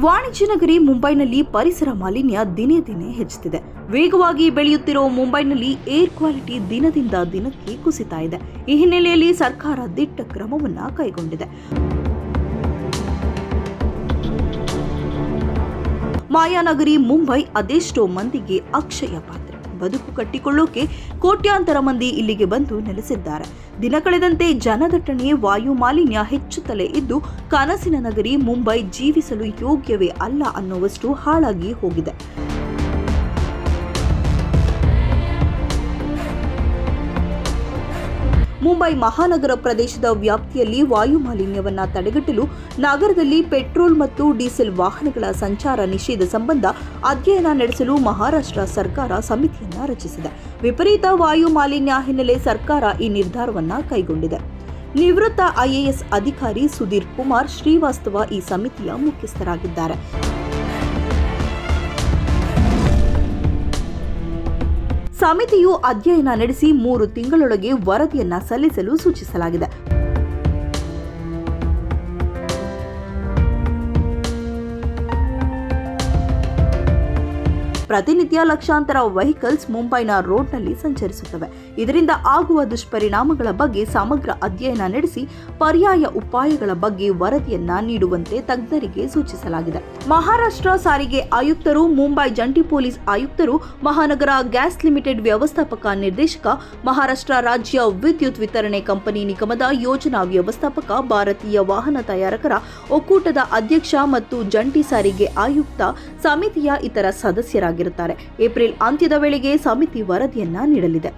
ವಾಣಿಜ್ಯ ನಗರಿ ಮುಂಬೈನಲ್ಲಿ ಪರಿಸರ ಮಾಲಿನ್ಯ ದಿನೇ ದಿನೇ ಹೆಚ್ಚುತ್ತಿದೆ. ವೇಗವಾಗಿ ಬೆಳೆಯುತ್ತಿರೋ ಮುಂಬೈನಲ್ಲಿ ಏರ್ ಕ್ವಾಲಿಟಿ ದಿನದಿಂದ ದಿನಕ್ಕೆ ಕುಸಿತಾ ಇದೆ. ಈ ಹಿನ್ನೆಲೆಯಲ್ಲಿ ಸರ್ಕಾರ ದಿಟ್ಟ ಕ್ರಮವನ್ನ ಕೈಗೊಂಡಿದೆ. ಮಾಯಾನಗರಿ ಮುಂಬೈ ಅದೆಷ್ಟೋ ಮಂದಿಗೆ ಅಕ್ಷಯ ಪಾತ್ರೆ. ಬದುಕು ಕಟ್ಟಿಕೊಳ್ಳೋಕೆ ಕೋಟ್ಯಾಂತರ ಮಂದಿ ಇಲ್ಲಿಗೆ ಬಂದು ನೆಲೆಸಿದ್ದಾರೆ. ದಿನ ಕಳೆದಂತೆ ಜನದಟ್ಟಣೆ ವಾಯು ಮಾಲಿನ್ಯ ಹೆಚ್ಚುತ್ತಲೇ ಇದ್ದು, ಕನಸಿನ ನಗರಿ ಮುಂಬೈ ಜೀವಿಸಲು ಯೋಗ್ಯವೇ ಅಲ್ಲ ಅನ್ನುವಷ್ಟು ಹಾಳಾಗಿ ಹೋಗಿದೆ. ಮುಂಬೈ ಮಹಾನಗರ ಪ್ರದೇಶದ ವ್ಯಾಪ್ತಿಯಲ್ಲಿ ವಾಯು ಮಾಲಿನ್ಯವನ್ನು ತಡೆಗಟ್ಟಲು ನಗರದಲ್ಲಿ ಪೆಟ್ರೋಲ್ ಮತ್ತು ಡೀಸೆಲ್ ವಾಹನಗಳ ಸಂಚಾರ ನಿಷೇಧ ಸಂಬಂಧ ಅಧ್ಯಯನ ನಡೆಸಲು ಮಹಾರಾಷ್ಟ್ರ ಸರ್ಕಾರ ಸಮಿತಿಯನ್ನು ರಚಿಸಿದೆ. ವಿಪರೀತ ವಾಯು ಮಾಲಿನ್ಯ ಹಿನ್ನೆಲೆ ಸರ್ಕಾರ ಈ ನಿರ್ಧಾರವನ್ನು ಕೈಗೊಂಡಿದೆ. ನಿವೃತ್ತ ಐಎಎಸ್ ಅಧಿಕಾರಿ ಸುಧೀರ್ ಕುಮಾರ್ ಶ್ರೀವಾಸ್ತವ ಈ ಸಮಿತಿಯ ಮುಖ್ಯಸ್ಥರಾಗಿದ್ದಾರೆ. ಸಮಿತಿಯು ಅಧ್ಯಯನ ನಡೆಸಿ ಮೂರು ತಿಂಗಳೊಳಗೆ ವರದಿಯನ್ನ ಸಲ್ಲಿಸಲು ಸೂಚಿಸಲಾಗಿದೆ. ಪ್ರತಿನಿತ್ಯ ಲಕ್ಷಾಂತರ ವೆಹಿಕಲ್ಸ್ ಮುಂಬೈನ ರೋಡ್ನಲ್ಲಿ ಸಂಚರಿಸುತ್ತವೆ. ಇದರಿಂದ ಆಗುವ ದುಷ್ಪರಿಣಾಮಗಳ ಬಗ್ಗೆ ಸಮಗ್ರ ಅಧ್ಯಯನ ನಡೆಸಿ ಪರ್ಯಾಯ ಉಪಾಯಗಳ ಬಗ್ಗೆ ವರದಿಯನ್ನ ನೀಡುವಂತೆ ತಜ್ಞರಿಗೆ ಸೂಚಿಸಲಾಗಿದೆ. ಮಹಾರಾಷ್ಟ್ರ ಸಾರಿಗೆ ಆಯುಕ್ತರು, ಮುಂಬೈ ಜಂಟಿ ಪೊಲೀಸ್ ಆಯುಕ್ತರು, ಮಹಾನಗರ ಗ್ಯಾಸ್ ಲಿಮಿಟೆಡ್ ವ್ಯವಸ್ಥಾಪಕ ನಿರ್ದೇಶಕ, ಮಹಾರಾಷ್ಟ್ರ ರಾಜ್ಯ ವಿದ್ಯುತ್ ವಿತರಣೆ ಕಂಪನಿ ನಿಗಮದ ಯೋಜನಾ ವ್ಯವಸ್ಥಾಪಕ, ಭಾರತೀಯ ವಾಹನ ತಯಾರಕರ ಒಕ್ಕೂಟದ ಅಧ್ಯಕ್ಷ ಮತ್ತು ಜಂಟಿ ಸಾರಿಗೆ ಆಯುಕ್ತ ಸಮಿತಿಯ ಇತರ ಸದಸ್ಯರಾಗಿರುತ್ತಾರೆ ಏಪ್ರಿಲ್ ಅಂತ್ಯದ ವೇಳೆಗೆ ಸಮಿತಿ ವರದಿಯನ್ನ ನೀಡಲಿದೆ.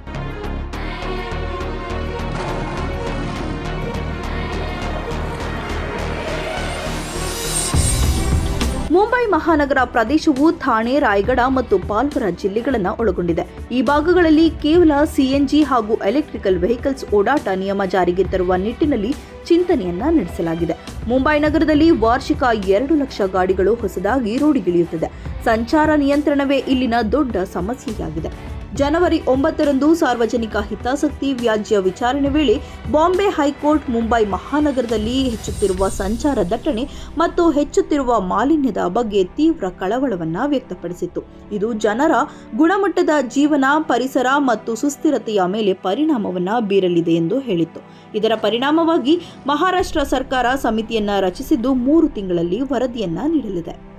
ಮುಂಬೈ ಮಹಾನಗರ ಪ್ರದೇಶವು ಥಾಣೆ ರಾಯಗಢ ಮತ್ತು ಪಾಲ್ಪುರ ಜಿಲ್ಲೆಗಳನ್ನು ಒಳಗೊಂಡಿದೆ. ಈ ಭಾಗಗಳಲ್ಲಿ ಕೇವಲ ಸಿಎನ್ಜಿ ಹಾಗೂ ಎಲೆಕ್ಟ್ರಿಕಲ್ ವೆಹಿಕಲ್ಸ್ ಓಡಾಟ ನಿಯಮ ಜಾರಿಗೆ ತರುವ ನಿಟ್ಟಿನಲ್ಲಿ ಚಿಂತನೆಯನ್ನ ನಡೆಸಲಾಗಿದೆ. ಮುಂಬೈ ನಗರದಲ್ಲಿ ವಾರ್ಷಿಕ ಎರಡು ಲಕ್ಷ ಗಾಡಿಗಳು ಹೊಸದಾಗಿ ರೋಡಿಗಿಳಿಯುತ್ತದೆ ಸಂಚಾರ ನಿಯಂತ್ರಣವೇ ಇಲ್ಲಿನ ದೊಡ್ಡ ಸಮಸ್ಯೆಯಾಗಿದೆ. ಜನವರಿ ಒಂಬತ್ತರಂದು ಸಾರ್ವಜನಿಕ ಹಿತಾಸಕ್ತಿ ವ್ಯಾಜ್ಯ ವಿಚಾರಣೆ ವೇಳೆ ಬಾಂಬೆ ಹೈಕೋರ್ಟ್ ಮುಂಬೈ ಮಹಾನಗರದಲ್ಲಿ ಹೆಚ್ಚುತ್ತಿರುವ ಸಂಚಾರ ದಟ್ಟಣೆ ಮತ್ತು ಹೆಚ್ಚುತ್ತಿರುವ ಮಾಲಿನ್ಯದ ಬಗ್ಗೆ ತೀವ್ರ ಕಳವಳವನ್ನು ವ್ಯಕ್ತಪಡಿಸಿತ್ತು. ಇದು ಜನರ ಗುಣಮಟ್ಟದ ಜೀವನ, ಪರಿಸರ ಮತ್ತು ಸುಸ್ಥಿರತೆಯ ಮೇಲೆ ಪರಿಣಾಮವನ್ನು ಬೀರಲಿದೆ ಎಂದು ಹೇಳಿತ್ತು. ಇದರ ಪರಿಣಾಮವಾಗಿ ಮಹಾರಾಷ್ಟ್ರ ಸರ್ಕಾರ ಸಮಿತಿಯನ್ನ ರಚಿಸಿದ್ದು ಮೂರು ತಿಂಗಳಲ್ಲಿ ವರದಿಯನ್ನ ನೀಡಲಿದೆ.